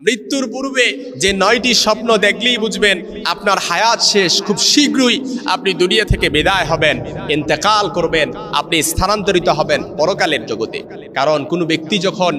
মৃত্যুর পূর্বে যে নয়টি স্বপ্ন দেখলেই বুঝবেন আপনার হায়াত শেষ, খুব শীঘ্রই আপনি দুনিয়া থেকে বিদায় হবেন, ইন্তেকাল করবেন, আপনি স্থানান্তরিত হবেন পরকালের জগতে। কারণ কোনো ব্যক্তি যখন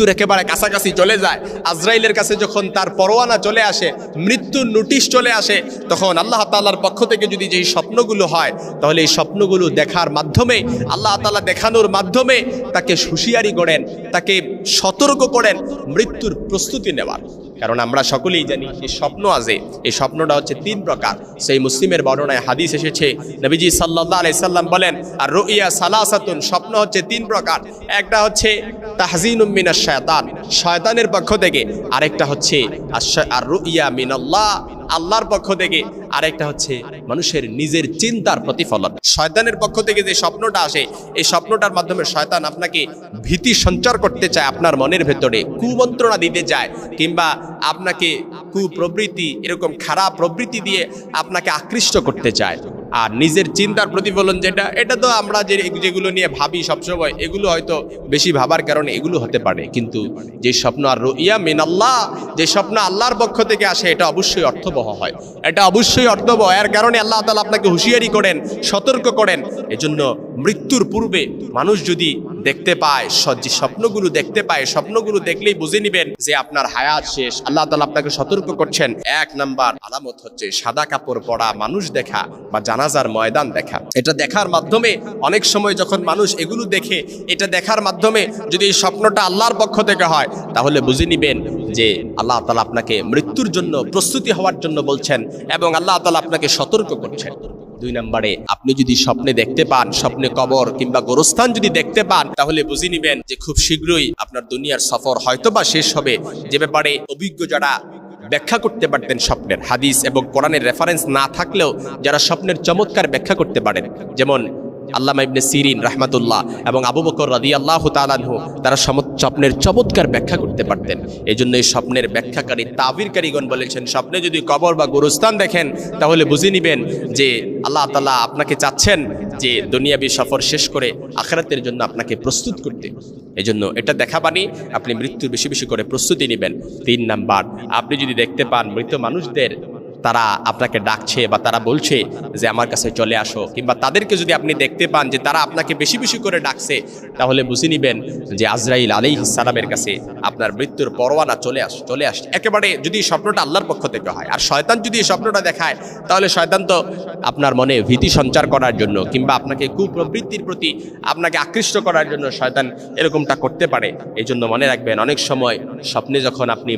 মৃত্যুর একেবারে কাছাকাছি চলে যায়। আজরাইলের কাছে যখন তার পরোয়ানা চলে আসে, মৃত্যুর নোটিশ চলে আসে, তখন আল্লাহ তাল্লার পক্ষ থেকে যদি যেই স্বপ্নগুলো হয়, তাহলে এই স্বপ্নগুলো দেখার মাধ্যমে আল্লাহ তাআলা দেখানোর মাধ্যমে তাকে হুঁশিয়ারি করেন তাকে সতর্ক করেন, মৃত্যুর প্রস্তুতি নেওয়ার। কারণ আমরা সকলেই জানি এই স্বপ্ন আছে। এই স্বপ্নটা হচ্ছে তিন প্রকার। সেই মুসলিমের বর্ণনায় হাদিস এসেছে, নবীজি সাল্লাহ আলি সাল্লাম বলেন, আর রুইয়া সালাসাতুন স্বপ্ন হচ্ছে তিন প্রকার। একটা হচ্ছে তাহজিন উম্মিনা শয়তান শয়তানের পক্ষ থেকে। আরেকটা হচ্ছে আর রুইয়া আল্লাহর পক্ষ থেকে। আরেকটা হচ্ছে মানুষের নিজের চিন্তার প্রতিফলন। শয়তানের পক্ষ থেকে যে স্বপ্নটা আসে, এই স্বপ্নটার মাধ্যমে শয়তান আপনাকে ভীতি সঞ্চার করতে চায় আপনার মনের ভেতরে, কুমন্ত্রণা দিতে চায়, কিংবা আপনাকে কুপ্রবৃত্তি, এরকম খারাপ প্রবৃত্তি দিয়ে আপনাকে আকৃষ্ট করতে চায়। আর নিজের চিন্তার প্রতিফলন যেটা, এটা তো আমরা যে, যেগুলো নিয়ে ভাবি সবসময়, এগুলো হয়তো বেশি ভাবার কারণে এগুলো হতে পারে। কিন্তু যে স্বপ্ন আর রইয়া মিনাল্লাহ যে স্বপ্ন আল্লাহর পক্ষ থেকে আসে, এটা অবশ্যই অর্থবহ হয়। এটা অবশ্যই অর্থবহ, এর কারণে আল্লাহ তালা আপনাকে হুঁশিয়ারি করেন, সতর্ক করেন। এজন্য মৃত্যুর পূর্বে মানুষ যদি দেখতে পায় যে স্বপ্নগুলো দেখতে পায়, স্বপ্নগুলো দেখলেই বুঝে নিবেন যে আপনার হায়াত শেষ। আল্লাহ তালা আপনাকে সতর্ক করছেন। এক নাম্বার আলামত হচ্ছে সাদা কাপড় পরা মানুষ দেখা বা জানাজার ময়দান দেখা। এটা দেখার মাধ্যমে অনেক সময় যখন মানুষ এগুলো দেখে, এটা দেখার মাধ্যমে যদি এই স্বপ্নটা আল্লাহর পক্ষ থেকে হয়, তাহলে বুঝে নিবেন যে আল্লাহ তালা আপনাকে মৃত্যুর জন্য প্রস্তুতি হওয়ার জন্য বলছেন এবং আল্লাহ তালা আপনাকে সতর্ক করছেন। দুই নম্বরে, আপনি যদি স্বপ্নে দেখতে পান, স্বপ্নে কবর কিংবা গোরস্থান যদি দেখতে পান, তাহলে বুঝে নিবেন যে খুব শীঘ্রই আপনার দুনিয়ার সফর হয়তোবা শেষ হবে। যে ব্যাপারে অভিজ্ঞ যারা ব্যাখ্যা করতে পারতেন স্বপ্নের। হাদিস এবং কোরআনের রেফারেন্স না থাকলেও যারা স্বপ্নের চমৎকার ব্যাখ্যা করতে পারেন, যেমন আল্লামা ইবনে সিরিন, রাহমাতুল্লাহ এবং আবু বকর রাদি আল্লাহ তালানহু তারা স্বপ্নের চমৎকার ব্যাখ্যা করতে পারতেন। এই জন্য এই স্বপ্নের ব্যাখ্যাকারী তাবির কারিগণ বলেছেন, স্বপ্নে যদি কবর বা গোরস্থান দেখেন, তাহলে বুঝে নিবেন যে আল্লাহ তালা আপনাকে চাচ্ছেন যে দুনিয়াবি সফর শেষ করে আখরাতের জন্য আপনাকে প্রস্তুত করতে। এই জন্য এটা দেখা পানি আপনি মৃত্যুর বেশি বেশি করে প্রস্তুতি নেবেন। তিন নাম্বার, আপনি যদি দেখতে পান মৃত মানুষদের তারা আপনাকে ডাকছে বা তারা বলছে যে আমার কাছে চলে আসো, কিংবা তাদেরকে যদি আপনি দেখতে পান যে তারা আপনাকে বেশি বেশি করে ডাকছে, তাহলে বুঝে নিবেন যে আজরাইল আলী সালামের কাছে আপনার মৃত্যুর পরোয়ানা চলে আস, চলে আসছে। একেবারে যদি স্বপ্নটা আল্লাহর পক্ষ থেকে হয়, আর শয়তান যদি এই স্বপ্নটা দেখায়, তাহলে শয়তান তো আপনার মনে ভীতি সঞ্চার করার জন্য, কিংবা আপনাকে কুপ্রবৃত্তির প্রতি আপনাকে আকৃষ্ট করার জন্য শয়তান এরকমটা করতে পারে। এই জন্য মনে রাখবেন, অনেক সময় স্বপ্নে যখন আপনি